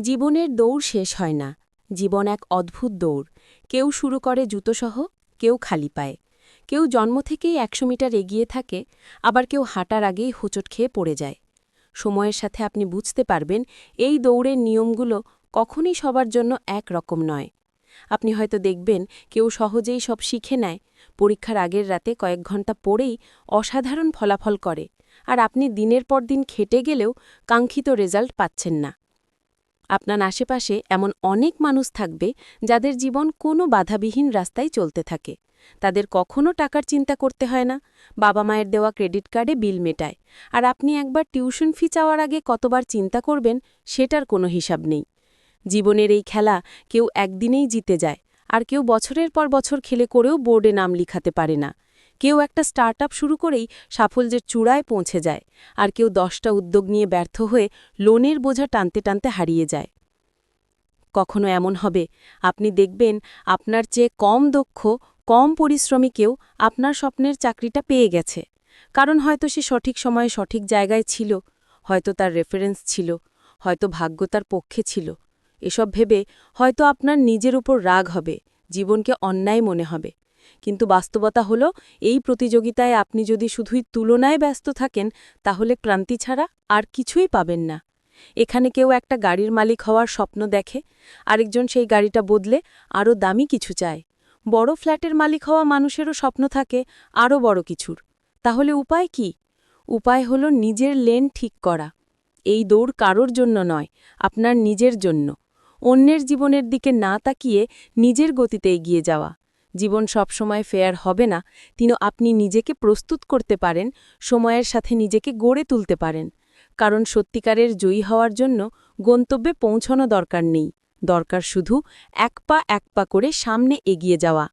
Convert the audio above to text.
জীবনের দৌড় শেষ হয় না। জীবন এক অদ্ভুত দৌড়। কেউ শুরু করে জুতোসহ, কেউ খালি পায়। কেউ জন্ম থেকেই একশো মিটার এগিয়ে থাকে, আবার কেউ হাঁটার আগেই হোঁচট খেয়ে পড়ে যায়। সময়ের সাথে আপনি বুঝতে পারবেন, এই দৌড়ের নিয়মগুলো কখনই সবার জন্য এক রকম নয়। আপনি হয়তো দেখবেন, কেউ সহজেই সব শিখে নেয়। পরীক্ষার আগের রাতে কয়েক ঘণ্টা পড়েই অসাধারণ ফলাফল করে। আর আপনি দিনের পর দিন খেটে গেলেও কাঙ্ক্ষিত রেজাল্ট পাচ্ছেন না। আপনার আশেপাশে এমন অনেক মানুষ থাকবে যাদের জীবন কোনো বাধাবিহীন রাস্তায় চলতে থাকে। তাদের কখনো টাকার চিন্তা করতে হয় না। বাবা মায়ের দেওয়া ক্রেডিট কার্ডে বিল মেটায়। আর আপনি একবার টিউশন ফি চাওয়ার আগে কতবার চিন্তা করবেন সেটার কোনো হিসাব নেই। জীবনের এই খেলা কেউ একদিনেই জিতে যায়। আর কেউ বছরের পর বছর খেলে করেও বোর্ডে নাম লিখাতে পারে না। কেউ একটা স্টার্ট শুরু করেই সাফল্যের চূড়ায় পৌঁছে যায়, আর কেউ দশটা উদ্যোগ নিয়ে ব্যর্থ হয়ে লোনের বোঝা টানতে টানতে হারিয়ে যায়। কখনো এমন হবে, আপনি দেখবেন আপনার চেয়ে কম দক্ষ, কম পরিশ্রমী কেউ আপনার স্বপ্নের চাকরিটা পেয়ে গেছে। কারণ হয়তো সে সঠিক সময়ে সঠিক জায়গায় ছিল, হয়তো তার রেফারেন্স ছিল, হয়তো ভাগ্য তার পক্ষে ছিল। এসব ভেবে হয়তো আপনার নিজের উপর রাগ হবে, জীবনকে অন্যায় মনে হবে। কিন্তু বাস্তবতা হল, এই প্রতিযোগিতায় আপনি যদি শুধুই তুলনায় ব্যস্ত থাকেন, তাহলে ক্রান্তি ছাড়া আর কিছুই পাবেন না। এখানে কেউ একটা গাড়ির মালিক হওয়ার স্বপ্ন দেখে, আরেকজন সেই গাড়িটা বদলে আরও দামি কিছু চায়। বড় ফ্ল্যাটের মালিক হওয়া মানুষেরও স্বপ্ন থাকে আরও বড় কিছুর। তাহলে উপায় কি? উপায় হল নিজের লেন ঠিক করা। এই দৌড় কারোর জন্য নয়, আপনার নিজের জন্য। অন্যের জীবনের দিকে না তাকিয়ে নিজের গতিতে এগিয়ে যাওয়া। জীবন সবসময় ফেয়ার হবে না তিনি আপনি নিজেকে প্রস্তুত করতে পারেন, সময়ের সাথে নিজেকে গড়ে তুলতে পারেন। কারণ সত্যিকারের জয়ী হওয়ার জন্য গন্তব্যে পৌঁছানো দরকার নেই। দরকার শুধু এক পা এক পা করে সামনে এগিয়ে যাওয়া।